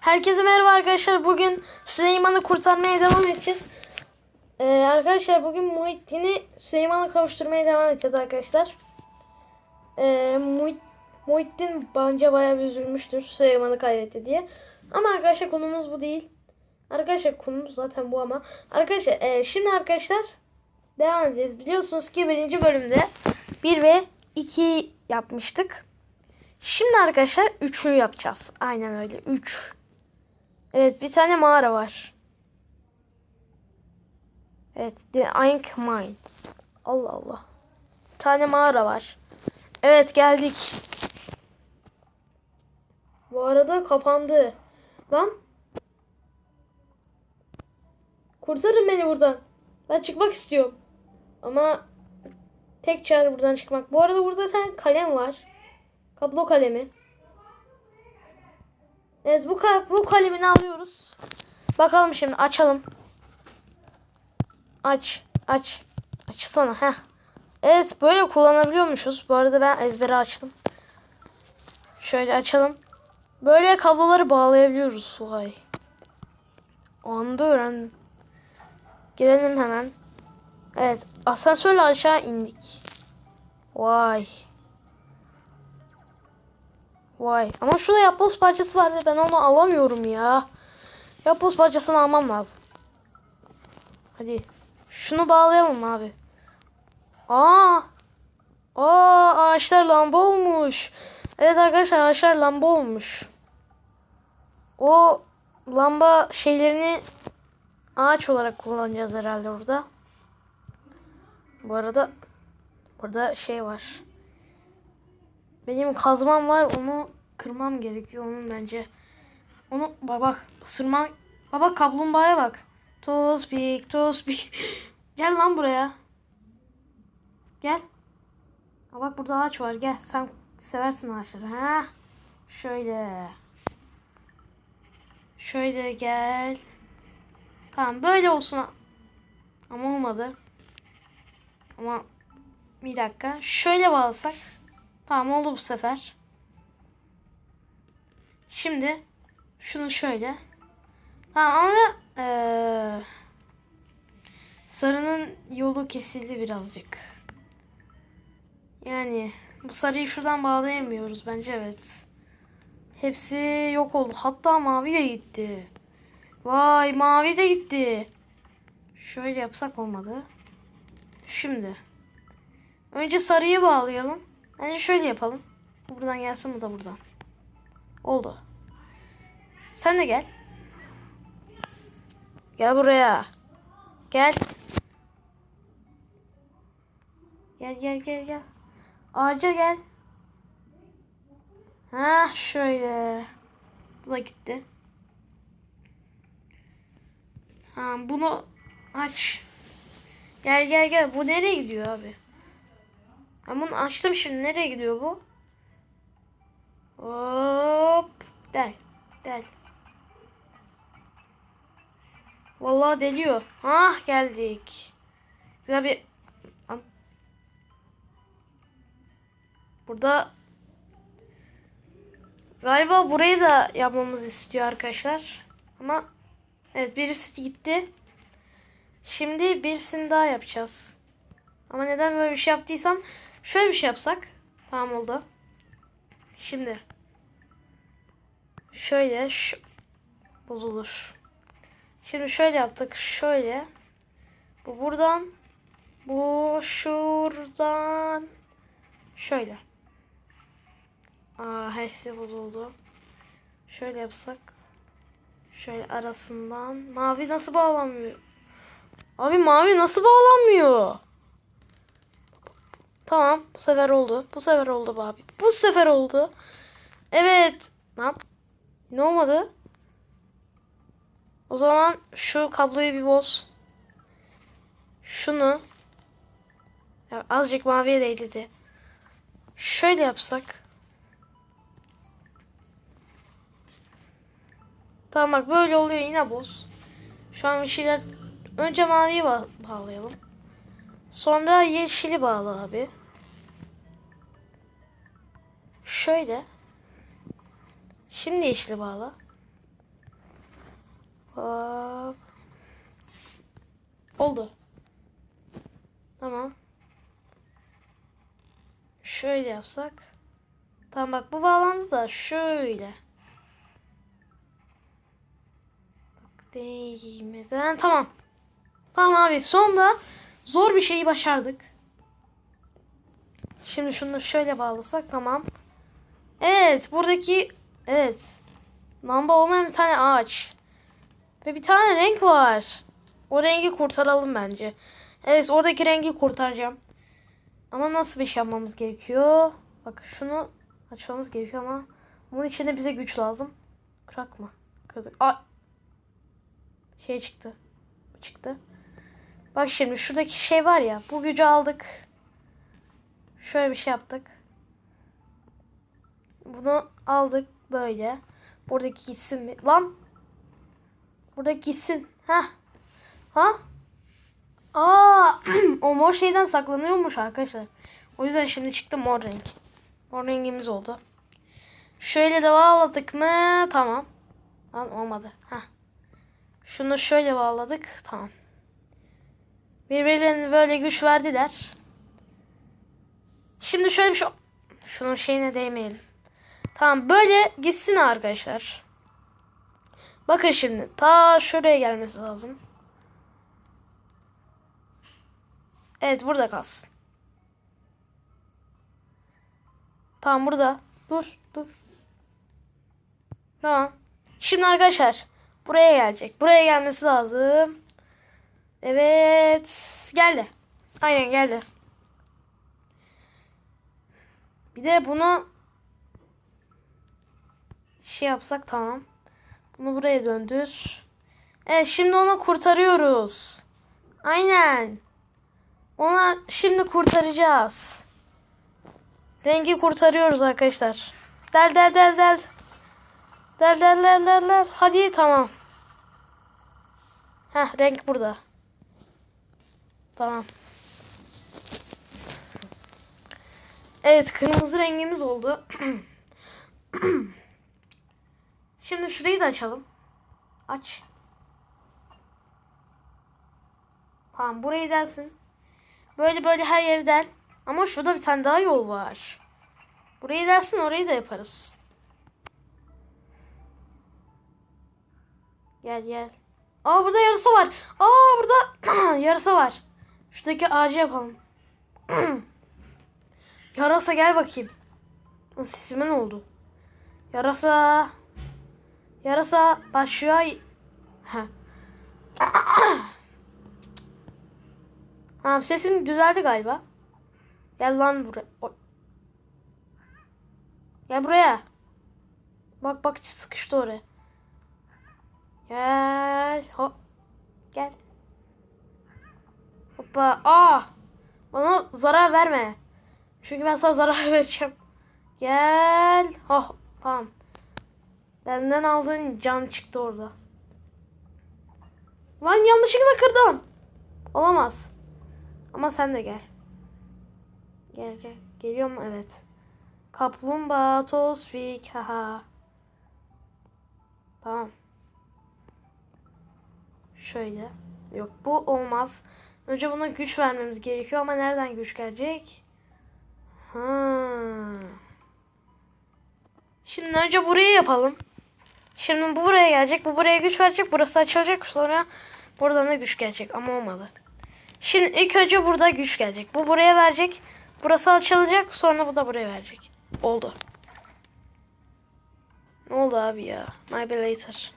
Herkese merhaba arkadaşlar. Bugün Süleyman'ı kurtarmaya devam edeceğiz. Ee, arkadaşlar bugün Muhittin'i Süleyman'a kavuşturmaya devam edeceğiz arkadaşlar. Ee, Muhit, Muhittin bence bayağı üzülmüştür Süleyman'ı kaybetti diye. Ama arkadaşlar konumuz bu değil. Arkadaşlar konumuz zaten bu ama. Arkadaşlar e, şimdi arkadaşlar devam edeceğiz. Biliyorsunuz ki birinci bölümde 1 ve 2 yapmıştık. Şimdi arkadaşlar 3'ünü yapacağız. Aynen öyle. 3. Evet bir tane mağara var. Evet The Ink Mine. Allah Allah. Bir tane mağara var. Evet geldik. Bu arada kapandı. Lan. Kurtarın beni buradan. Ben çıkmak istiyorum. Ama tek çare buradan çıkmak. Bu arada burada tane kalem var. Kablo kalemi. Evet bu, ka bu kalemini alıyoruz. Bakalım şimdi açalım. Aç. Aç. Açsana. Heh. Evet böyle kullanabiliyormuşuz. Bu arada ben ezbere açtım. Şöyle açalım. Böyle kabloları bağlayabiliyoruz. Vay. O anda öğrendim. Girelim hemen. Evet asansörle aşağı indik. Vay. Vay. Ama şurada yapboz parçası var ve ben onu alamıyorum ya. Yapboz parçasını almam lazım. Hadi. Şunu bağlayalım abi. Aa. Aa ağaçlar lamba olmuş. Evet arkadaşlar ağaçlar lamba olmuş. O lamba şeylerini ağaç olarak kullanacağız herhalde burada. Bu arada burada şey var. Benim kazmam var. Onu kırmam gerekiyor onun bence. Onu bak bak ısırma. Baba kaplumbağaya bak. Tospik, tospik. Gel lan buraya. Gel. Ha bak burada ağaç var. Gel. Sen seversin ağaçları. Ha. Şöyle. Şöyle gel. Tamam böyle olsun. Ama olmadı. Ama bir dakika. Şöyle bağlasak. Tamam oldu bu sefer. Şimdi şunu şöyle. Tamam ama eee, sarının yolu kesildi birazcık. Yani bu sarıyı şuradan bağlayamıyoruz bence evet. Hepsi yok oldu. Hatta mavi de gitti. Vay mavi de gitti. Şöyle yapsak olmadı. Şimdi. Önce sarıyı bağlayalım. Bence şöyle yapalım. Bu Buradan gelsin bu da buradan. Oldu. Sen de gel. Gel buraya. Gel. Gel gel gel gel. Ağaca gel. Ha şöyle. Bu da gitti. Ha bunu aç. Gel gel gel. Bu nereye gidiyor abi? Ben bunu açtım şimdi. Nereye gidiyor bu? Hop. Del. Del. Vallahi deliyor. Ah geldik. Güzel bir... Burada galiba burayı da yapmamızı istiyor arkadaşlar. Ama evet birisi gitti. Şimdi birisini daha yapacağız. Ama neden böyle bir şey yaptıysam şöyle bir şey yapsak. Tamam oldu. Şimdi şöyle şu bozulur. Şimdi şöyle yaptık. Şöyle. Bu buradan. Bu şuradan. Şöyle. Aa, hepsi bozuldu. Şöyle yapsak. Şöyle arasından. Mavi nasıl bağlanmıyor? Abi mavi nasıl bağlanmıyor? Tamam. Bu sefer oldu. Bu sefer oldu abi. Bu sefer oldu. Evet. Lan. Ne olmadı? O zaman şu kabloyu bir boz. Şunu. Ya azıcık maviye değdi. Şöyle yapsak. Tamam bak böyle oluyor yine boz. Şu an bir şeyler önce maviyi ba- bağlayalım. Sonra yeşili bağla abi. Şöyle. Şimdi yeşili bağla. Hop. Oldu. Tamam. Şöyle yapsak. Tamam bak bu bağlandı da şöyle. Bak değmeden tamam. Tamam abi sonunda zor bir şeyi başardık. Şimdi şunu şöyle bağlasak tamam. Evet buradaki evet lamba olmayan bir tane ağaç. Ve bir tane renk var. O rengi kurtaralım bence. Evet oradaki rengi kurtaracağım. Ama nasıl bir şey yapmamız gerekiyor? Bak şunu açmamız gerekiyor ama bunun için bize güç lazım. Kırak mı? Kırdık. Ay. Şey çıktı. Çıktı. Bak şimdi şuradaki şey var ya. Bu gücü aldık. Şöyle bir şey yaptık. Bunu aldık böyle. Buradaki gitsin mi? Lan. Buradaki gitsin. Ha? Ha? Aa, o mor şeyden saklanıyormuş arkadaşlar. O yüzden şimdi çıktı mor renk. Mor rengimiz oldu. Şöyle de bağladık mı? Tamam. Lan olmadı. Ha. Şunu şöyle bağladık. Tamam. Birbirlerine böyle güç verdiler. Şimdi şöyle bir şey... Şunun şeyine değmeyelim. Tamam böyle gitsin arkadaşlar. Bakın şimdi ta şuraya gelmesi lazım. Evet burada kalsın. Tamam burada. Dur dur. Tamam. Şimdi arkadaşlar buraya gelecek. Buraya gelmesi lazım. Evet. Geldi. Aynen geldi. Bir de bunu şey yapsak tamam. Bunu buraya döndür. Evet şimdi onu kurtarıyoruz. Aynen. Ona şimdi kurtaracağız. Rengi kurtarıyoruz arkadaşlar. Del del del del. Del del del del del. Hadi tamam. Heh renk burada. Tamam. Evet kırmızı rengimiz oldu. Şimdi şurayı da açalım. Aç. Tamam burayı dersin. Böyle böyle her yeri del. Ama şurada bir tane daha yol var. Burayı dersin orayı da yaparız. Gel gel. Aa burada yarısı var. Aa burada yarısı var. Şuradaki ağacı yapalım. Yarasa gel bakayım. Sesime ne oldu? Yarasa. Yarasa başlıyor. Tamam sesim düzeldi galiba. Gel lan buraya. Oy. Gel buraya. Bak bak sıkıştı oraya. Gel. Hop. Gel. Hoppa. Aa. Bana zarar verme. Çünkü ben sana zarar vereceğim. Gel. Oh tamam. Benden aldığın can çıktı orada. Lan yanlışlıkla kırdım. Olamaz. Ama sen de gel. Gel gel. Geliyor mu? Evet. Kaplumbağa Tosbik. Haha. Tamam. Şöyle. Yok bu olmaz. Önce buna güç vermemiz gerekiyor ama nereden güç gelecek? Ha. Şimdi önce burayı yapalım. Şimdi bu buraya gelecek. Bu buraya güç verecek. Burası açılacak. Sonra buradan da güç gelecek. Ama olmadı. Şimdi ilk önce burada güç gelecek. Bu buraya verecek. Burası açılacak. Sonra bu da buraya verecek. Oldu. Ne oldu abi ya? My be later.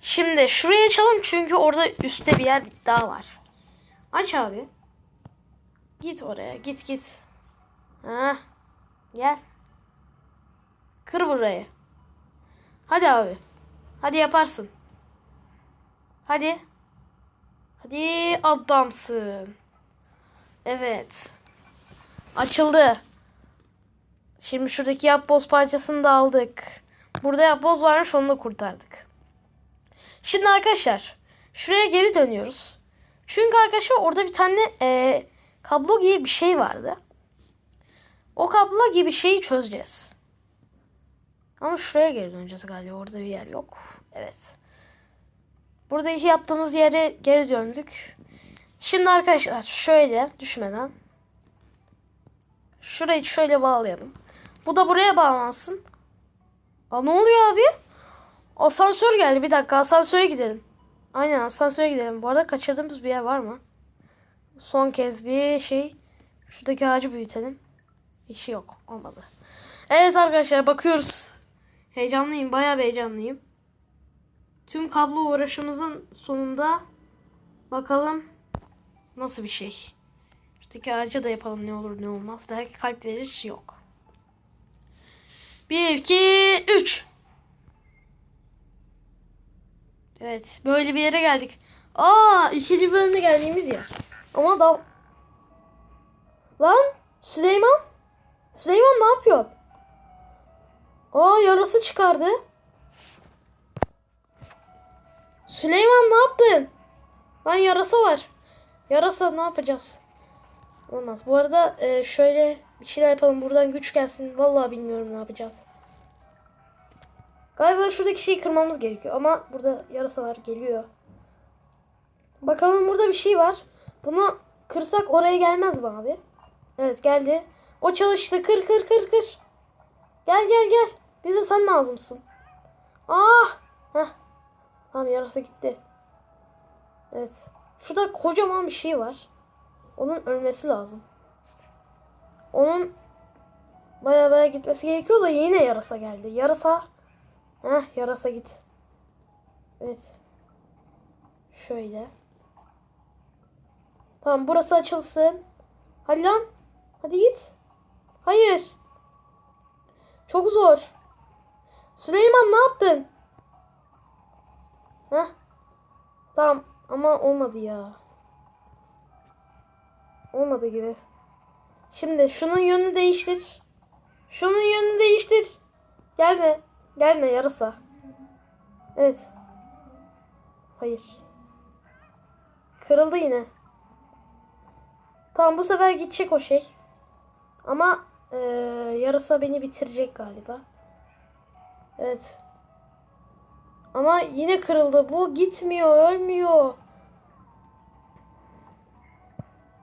Şimdi şurayı açalım çünkü orada üstte bir yer daha var. Aç abi. Git oraya. Git git. Ha. Gel. Kır burayı. Hadi abi. Hadi yaparsın. Hadi. Hadi adamsın. Evet. Açıldı. Şimdi şuradaki yapboz parçasını da aldık. Burada yapboz varmış onu da kurtardık. Şimdi arkadaşlar şuraya geri dönüyoruz. Çünkü arkadaşlar orada bir tane e, kablo gibi bir şey vardı. O kablo gibi şeyi çözeceğiz. Ama şuraya geri döneceğiz galiba. Orada bir yer yok. Evet. Buradaki yaptığımız yere geri döndük. Şimdi arkadaşlar şöyle düşmeden şurayı şöyle bağlayalım. Bu da buraya bağlansın. Aa, ne oluyor abi? Asansör geldi. Bir dakika asansöre gidelim. Aynen asansöre gidelim. Bu arada kaçırdığımız bir yer var mı? Son kez bir şey. Şuradaki ağacı büyütelim. İşi yok. Olmadı. Evet arkadaşlar bakıyoruz. Heyecanlıyım. Bayağı bir heyecanlıyım. Tüm kablo uğraşımızın sonunda bakalım nasıl bir şey. Şuradaki ağacı da yapalım ne olur ne olmaz. Belki kalp verir. Yok. 1, 2, 3. Evet. Böyle bir yere geldik. Aa ikinci bölümde geldiğimiz yer. Ama da... Lan Süleyman. Süleyman ne yapıyor? Aa yarası çıkardı. Süleyman ne yaptın? Lan yarasa var. Yarasa ne yapacağız? Olmaz. Bu arada e, şöyle bir şeyler yapalım. Buradan güç gelsin. Vallahi bilmiyorum ne yapacağız. Galiba şuradaki şeyi kırmamız gerekiyor. Ama burada yarasa var. Geliyor. Bakalım burada bir şey var. Bunu kırsak oraya gelmez mi abi? Evet geldi. O çalıştı. Kır kır kır kır. Gel gel gel. Bize sen lazımsın. Ah. Heh. Tamam yarasa gitti. Evet. Şurada kocaman bir şey var. Onun ölmesi lazım. Onun baya baya gitmesi gerekiyor da yine yarasa geldi. Yarasa. Heh yarasa git. Evet. Şöyle. Tamam burası açılsın. Hadi lan. Hadi git. Hayır. Çok zor. Süleyman ne yaptın? Heh. Tamam ama olmadı ya. Olmadı gibi. Şimdi şunun yönünü değiştir. Şunun yönünü değiştir. Gelme. Gelme yarasa. Evet. Hayır. Kırıldı yine. Tamam bu sefer gidecek o şey. Ama eee, yarasa beni bitirecek galiba. Evet. Ama yine kırıldı. Bu gitmiyor, ölmüyor.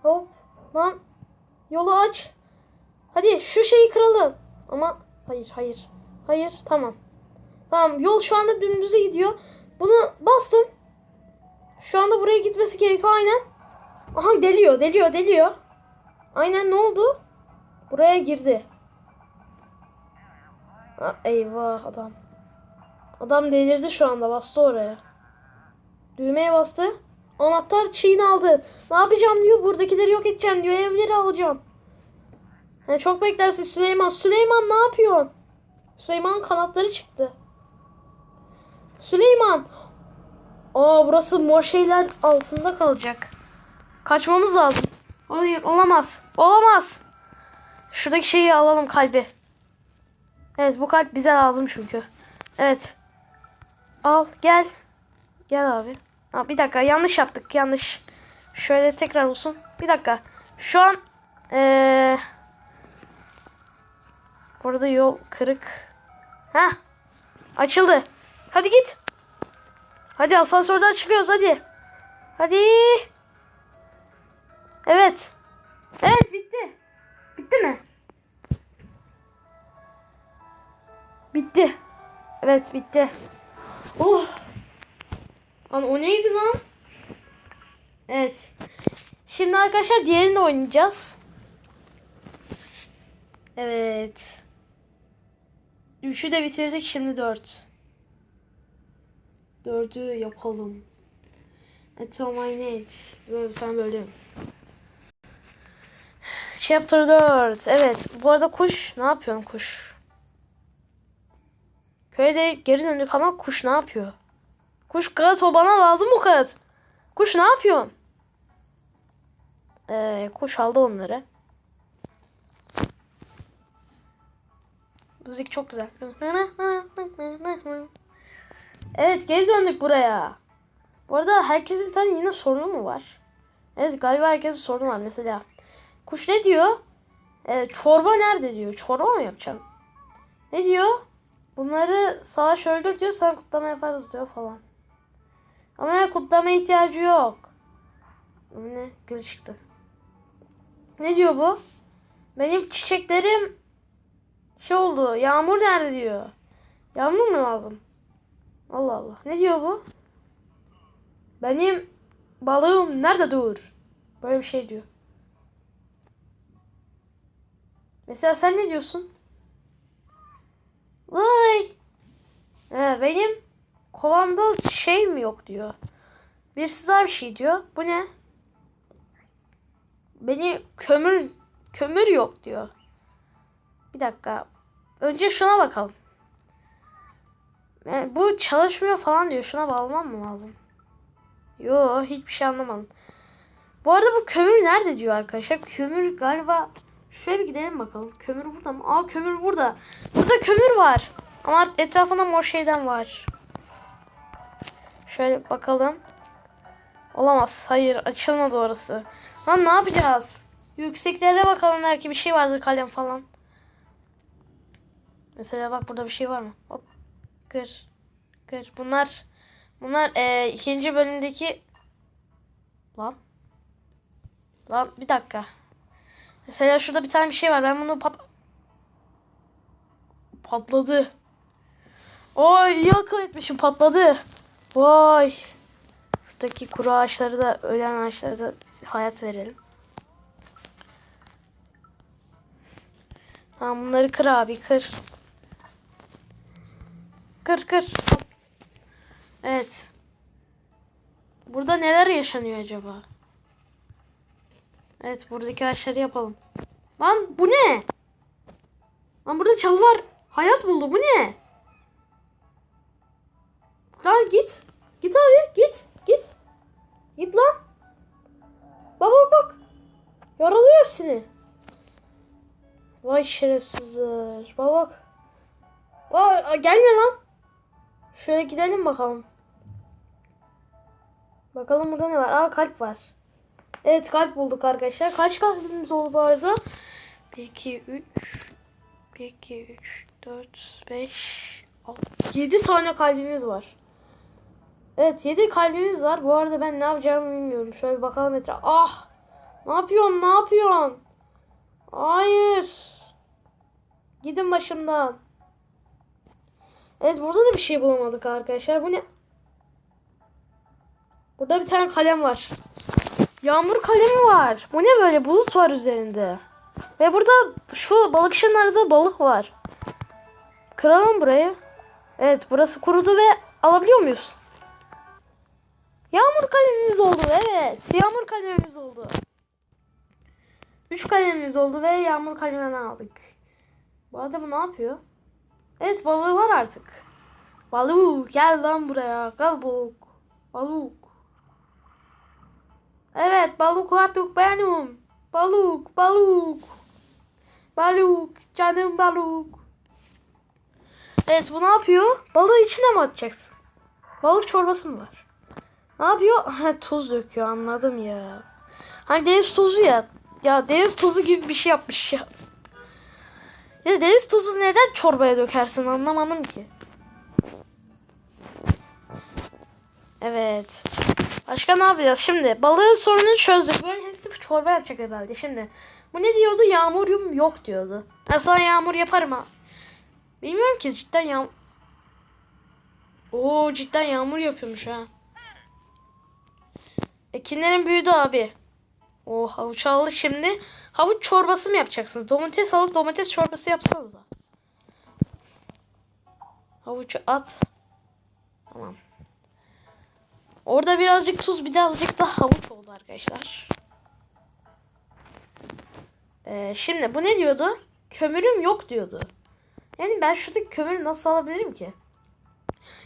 Hop. Lan. Yolu aç. Hadi şu şeyi kıralım. Ama hayır, hayır. Hayır, tamam. Tamam, yol şu anda dümdüze gidiyor. Bunu bastım. Şu anda buraya gitmesi gerekiyor aynen. Aha deliyor, deliyor, deliyor. Aynen ne oldu? Buraya girdi. Ha, eyvah adam. Adam delirdi şu anda bastı oraya. Düğmeye bastı. Anahtar çiğne aldı. Ne yapacağım diyor. Buradakileri yok edeceğim diyor. Evleri alacağım. Yani çok beklersin Süleyman. Süleyman ne yapıyorsun? Süleyman'ın kanatları çıktı. Süleyman. Aa burası mor şeyler altında kalacak. Kaçmamız lazım. Hayır olamaz. Olamaz. Şuradaki şeyi alalım kalbi. Evet bu kalp bize lazım çünkü. Evet. Al gel. Gel abi. Aa, bir dakika yanlış yaptık yanlış. Şöyle tekrar olsun. Bir dakika. Şu an ee, burada yol kırık. Ha? Açıldı. Hadi git. Hadi asansörden çıkıyoruz hadi. Hadi. Evet. Evet bitti. Bitti mi? Bitti. Evet bitti. Oh. Lan o neydi lan? Evet. Şimdi arkadaşlar diğerini oynayacağız. Evet. Üçü de bitirdik şimdi dört. Dördü yapalım. Atominet. Böyle sen böyle. Chapter 4. Evet. Bu arada kuş. Ne yapıyorsun kuş? Köye de geri döndük ama kuş ne yapıyor? Kuş kağıt o bana lazım o kağıt. Kuş ne yapıyorsun? Ee, kuş aldı onları. Müzik çok güzel. Evet geri döndük buraya. Bu arada herkesin bir tane yine sorunu mu var? Evet galiba herkesin sorunu var. Mesela kuş ne diyor? Ee, çorba nerede diyor. Çorba mı yapacağım? Ne diyor? Bunları savaş öldür diyor. Sen kutlama yaparız diyor falan. Ama kutlama ihtiyacı yok. Ne? Gül çıktı. Ne diyor bu? Benim çiçeklerim şey oldu. Yağmur nerede diyor. Yağmur mu lazım? Allah Allah. Ne diyor bu? Benim balığım nerede dur? Böyle bir şey diyor. Mesela sen ne diyorsun? Vay. Ee, benim kovamda şey mi yok diyor. Birisi daha bir şey diyor. Bu ne? Beni kömür kömür yok diyor. Bir dakika. Önce şuna bakalım. Yani bu çalışmıyor falan diyor. Şuna bağlamam mı lazım? Yo hiçbir şey anlamadım. Bu arada bu kömür nerede diyor arkadaşlar. Kömür galiba şuraya bir gidelim bakalım. Kömür burada mı? Aa kömür burada. Burada kömür var. Ama etrafında mor şeyden var. Şöyle bakalım. Olamaz. Hayır açılmadı orası. Lan ne yapacağız? Yükseklere bakalım belki bir şey vardır kalem falan. Mesela bak burada bir şey var mı? Hop. Kır. Kır. Bunlar bunlar eee, ikinci bölümdeki lan lan bir dakika. Mesela şurada bir tane bir şey var. Ben bunu pat patladı. Oy iyi akıl etmişim patladı. Vay. Şuradaki kuru ağaçları da ölen ağaçları da hayat verelim. Tamam bunları kır abi kır. Kır kır. Evet. Burada neler yaşanıyor acaba? Evet buradaki ağaçları yapalım. Lan bu ne? Lan burada çalılar hayat buldu. Bu ne? Lan git. Git abi git. Git. Git lan. Bak bak bak. Yaralıyor hepsini. Vay şerefsizler. Bak bak. Vay gelme lan. Şöyle gidelim bakalım. Bakalım burada ne var? Aa kalp var. Evet kalp bulduk arkadaşlar. Kaç kalbimiz oldu bu arada? 1, 2, 3 1, 2, 3 4, 5 6 7 tane kalbimiz var. Evet 7 kalbimiz var. Bu arada ben ne yapacağımı bilmiyorum. Şöyle bakalım etrafa. Ah! Ne yapıyorsun? Ne yapıyorsun? Hayır. Gidin başımdan. Evet burada da bir şey bulamadık arkadaşlar. Bu ne? Burada bir tane kalem var. Yağmur kalemi var. Bu ne böyle? Bulut var üzerinde. Ve burada şu balık şınlarda balık var. Kıralım burayı. Evet burası kurudu ve alabiliyor muyuz? Yağmur kalemimiz oldu. Evet. Yağmur kalemimiz oldu. Üç kalemimiz oldu ve yağmur kalemini aldık. Bu bu ne yapıyor? Evet balığı var artık. Balık gel lan buraya. Gel balık. Balık. Evet balık artık benim. Balık balık. Balık canım balık. Evet bu ne yapıyor? Balığı içine mi atacaksın? Balık çorbası mı var? Ne yapıyor? Tuz döküyor anladım ya. Hani deniz tuzu ya. Ya deniz tuzu gibi bir şey yapmış ya. Ya deniz tuzu neden çorbaya dökersin anlamadım ki. Evet. Başka ne yapacağız şimdi? Balığın sorununu çözdük. Böyle hepsi çorba yapacak herhalde. Şimdi bu ne diyordu? Yağmurum yok diyordu. Ben sana yağmur yaparım ha. Bilmiyorum ki cidden yağmur. Oo cidden yağmur yapıyormuş ha. Ekinlerin büyüdü abi. O havuç aldık şimdi. Havuç çorbası mı yapacaksınız? Domates alıp domates çorbası yapsanız. Havucu at. Tamam. Orada birazcık tuz birazcık da havuç oldu arkadaşlar. Ee, şimdi bu ne diyordu? Kömürüm yok diyordu. Yani ben şuradaki kömürü nasıl alabilirim ki?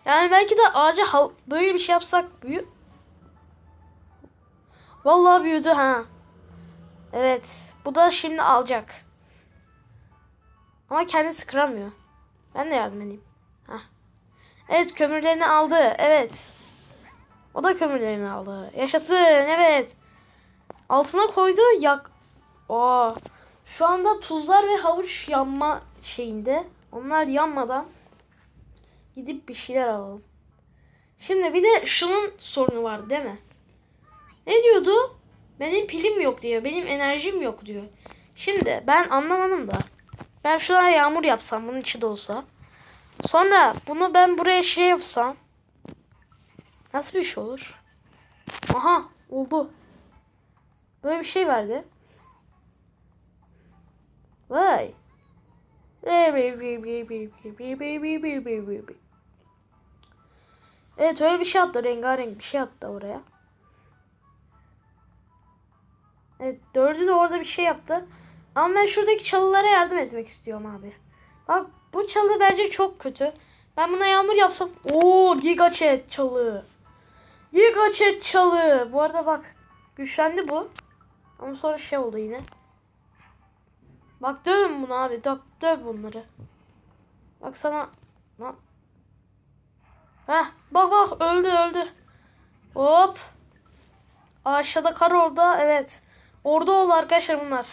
Yani belki de ağaca böyle bir şey yapsak büyü... Vallahi büyüdü ha. Evet. Bu da şimdi alacak. Ama kendisi kıramıyor. Ben de yardım edeyim. Hah. Evet kömürlerini aldı. Evet. O da kömürlerini aldı. Yaşasın. Evet. Altına koydu. Yak. Oo. Şu anda tuzlar ve havuç yanma şeyinde. Onlar yanmadan gidip bir şeyler alalım. Şimdi bir de şunun sorunu var değil mi? Ne diyordu? Benim pilim yok diyor. Benim enerjim yok diyor. Şimdi ben anlamadım da. Ben şuna yağmur yapsam bunun içi de olsa. Sonra bunu ben buraya şey yapsam. Nasıl bir şey olur? Aha oldu. Böyle bir şey verdi. Vay. Evet öyle bir şey attı. Rengarenk bir şey attı oraya. Evet dördü de orada bir şey yaptı. Ama ben şuradaki çalılara yardım etmek istiyorum abi. Bak bu çalı bence çok kötü. Ben buna yağmur yapsam. Oo giga chat çalı. Giga chat çalı. Bu arada bak güçlendi bu. Ama sonra şey oldu yine. Bak dövün bunu abi. Döv, döv bunları. Bak sana. Lan. Heh, bak bak öldü öldü. Hop. Aşağıda kar orada. Evet. Orada oldu arkadaşlar bunlar.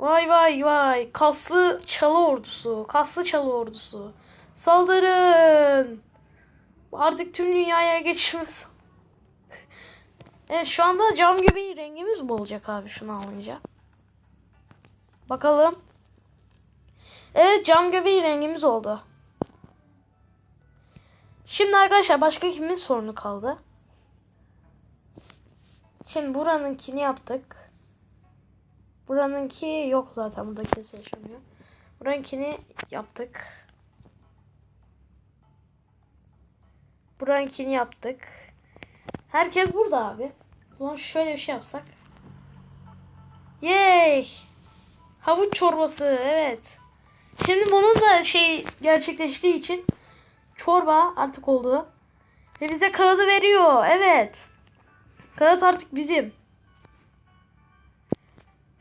Vay vay vay. Kaslı çalı ordusu. Kaslı çalı ordusu. Saldırın. Artık tüm dünyaya geçmez. evet şu anda cam gibi rengimiz mi olacak abi şunu alınca? Bakalım. Evet cam göbeği rengimiz oldu. Şimdi arkadaşlar başka kimin sorunu kaldı? Şimdi buranınkini yaptık. Buranınki yok zaten. Burada kimse yaşamıyor. Buranınkini yaptık. Buranınkini yaptık. Herkes burada abi. O zaman şöyle bir şey yapsak. Yay! Havuç çorbası evet. Şimdi bunun da şey gerçekleştiği için çorba artık oldu. Ve bize kağıdı veriyor. Evet. Kağıt artık bizim.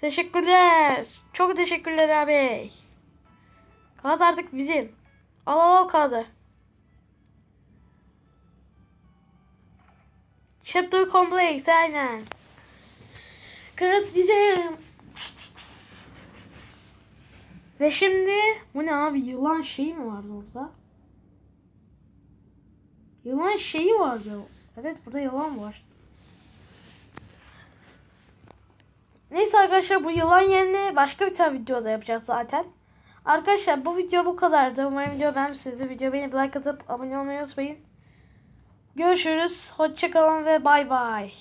Teşekkürler. Çok teşekkürler abi. Kağıt artık bizim. Al al al kağıdı. Chapter complete aynen. Kağıt bizim. Ve şimdi bu ne abi yılan şeyi mi vardı orada? Yılan şeyi vardı. Evet burada yılan var. Neyse arkadaşlar bu yılan yerine başka bir tane videoda yapacağız zaten. Arkadaşlar bu video bu kadardı. Umarım video beğenmişsinizdir. Video beğenip like atıp abone olmayı unutmayın. Görüşürüz. Hoşçakalın ve bay bay.